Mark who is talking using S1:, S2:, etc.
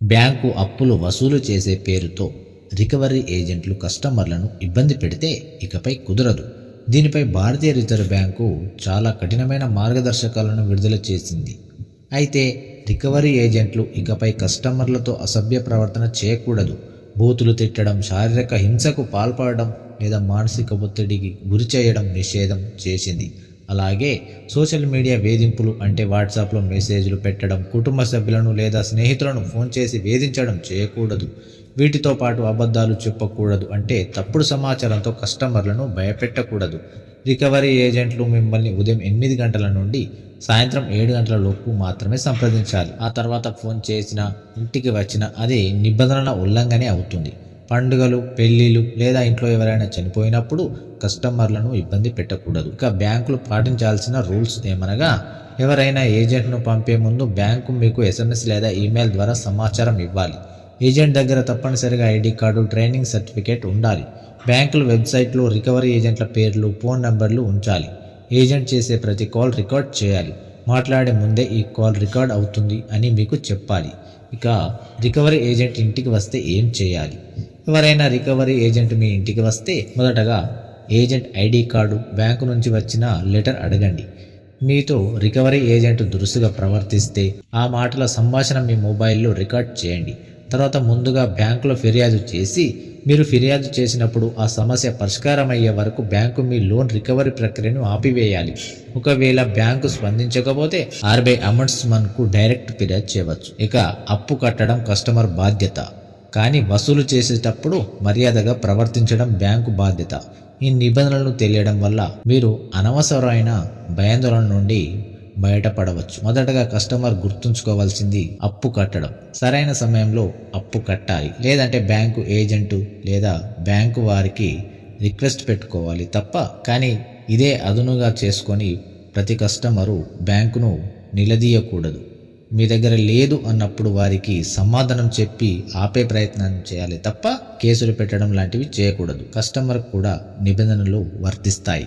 S1: Bank అప్పులు వసూలు చేసే పేరుతో రికవరీ ఏజెంట్లు కస్టమర్లను ఇబ్బంది పెడితే ఇకపై కుదరదు. దీనిపై భారతీయ రిజర్వ్ బ్యాంకు చాలా కఠినమైన మార్గదర్శకాలను విడుదల చేసింది. అయితే రికవరీ ఏజెంట్లు ఇకపై కస్టమర్లతో అసభ్య ప్రవర్తన చేయకూడదు. బూతులు తిట్టడం శారీరక హింసకు పాల్పడడం లేదా మానసిక ఒత్తిడికి గురి చేయడం నిషేధం చేసింది. అలాగే సోషల్ మీడియా వేధింపులు అంటే వాట్సాప్లో మెసేజ్లు పెట్టడం కుటుంబ సభ్యులను లేదా స్నేహితులను ఫోన్ చేసి వేధించడం చేయకూడదు. వీటితో పాటు అబద్ధాలు చెప్పకూడదు అంటే తప్పుడు సమాచారంతో కస్టమర్లను భయపెట్టకూడదు. రికవరీ ఏజెంట్లు మిమ్మల్ని ఉదయం ఎనిమిది గంటల నుండి సాయంత్రం ఏడు గంటల లోపు మాత్రమే సంప్రదించాలి. ఆ తర్వాత ఫోన్ చేసిన ఇంటికి వచ్చిన అది నిబంధనల ఉల్లంఘనే అవుతుంది. పండుగలు పెళ్ళిళ్ళు లేదా ఇంట్లో ఎవరైనా చనిపోయినప్పుడు కస్టమర్లను ఇబ్బంది పెట్టకూడదు. ఇక బ్యాంకులు పాటించాల్సిన రూల్స్ ఏమనగా ఎవరైనా ఏజెంట్ను పంపే ముందు బ్యాంకు మీకు ఎస్ఎంఎస్ లేదా ఈమెయిల్ ద్వారా సమాచారం ఇవ్వాలి. ఏజెంట్ దగ్గర తప్పనిసరిగా ఐడి కార్డు ట్రైనింగ్ సర్టిఫికేట్ ఉండాలి. బ్యాంకుల వెబ్సైట్లో రికవరీ ఏజెంట్ల పేర్లు ఫోన్ నంబర్లు ఉంచాలి. ఏజెంట్ చేసే ప్రతి కాల్ రికార్డ్ చేయాలి. మాట్లాడే ముందే ఈ కాల్ రికార్డ్ అవుతుంది అని మీకు చెప్పాలి. ఇక రికవరీ ఏజెంట్ ఇంటికి వస్తే ఏం చేయాలి? ఎవరైనా రికవరీ ఏజెంట్ మీ ఇంటికి వస్తే మొదటగా ఏజెంట్ ఐడి కార్డు బ్యాంకు నుంచి వచ్చిన లెటర్ అడగండి. మీతో రికవరీ ఏజెంట్ దురుసుగా ప్రవర్తిస్తే ఆ మాటల సంభాషణ మీ మొబైల్లో రికార్డ్ చేయండి. తర్వాత ముందుగా బ్యాంకులో ఫిర్యాదు చేసి మీరు ఫిర్యాదు చేసినప్పుడు ఆ సమస్య పరిష్కారం అయ్యే వరకు బ్యాంకు మీ లోన్ రికవరీ ప్రక్రియను ఆపివేయాలి. ఒకవేళ బ్యాంకు స్పందించకపోతే ఆర్బీఐ అమండ్స్మన్కు డైరెక్ట్ ఫిర్యాదు చేయవచ్చు. ఇక అప్పు కట్టడం కస్టమర్ బాధ్యత. కానీ వసూలు చేసేటప్పుడు మర్యాదగా ప్రవర్తించడం బ్యాంకు బాధ్యత. ఈ నిబంధనలను తెలియడం వల్ల మీరు అనవసరమైన భయాందోళన నుండి బయటపడవచ్చు. మొదటగా కస్టమర్ గుర్తుంచుకోవాల్సింది అప్పు కట్టడం. సరైన సమయంలో అప్పు కట్టాలి. లేదంటే బ్యాంకు ఏజెంటు లేదా బ్యాంకు వారికి రిక్వెస్ట్ పెట్టుకోవాలి తప్ప కానీ ఇదే అదునుగా చేసుకొని ప్రతి కస్టమరు బ్యాంకును నిలదీయకూడదు. మీ దగ్గర లేదు అన్నప్పుడు వారికి సమాధానం చెప్పి ఆపే ప్రయత్నం చేయాలి తప్ప కేసులు పెట్టడం లాంటివి చేయకూడదు. కస్టమర్ కూడా నిబంధనలు వర్తిస్తాయి.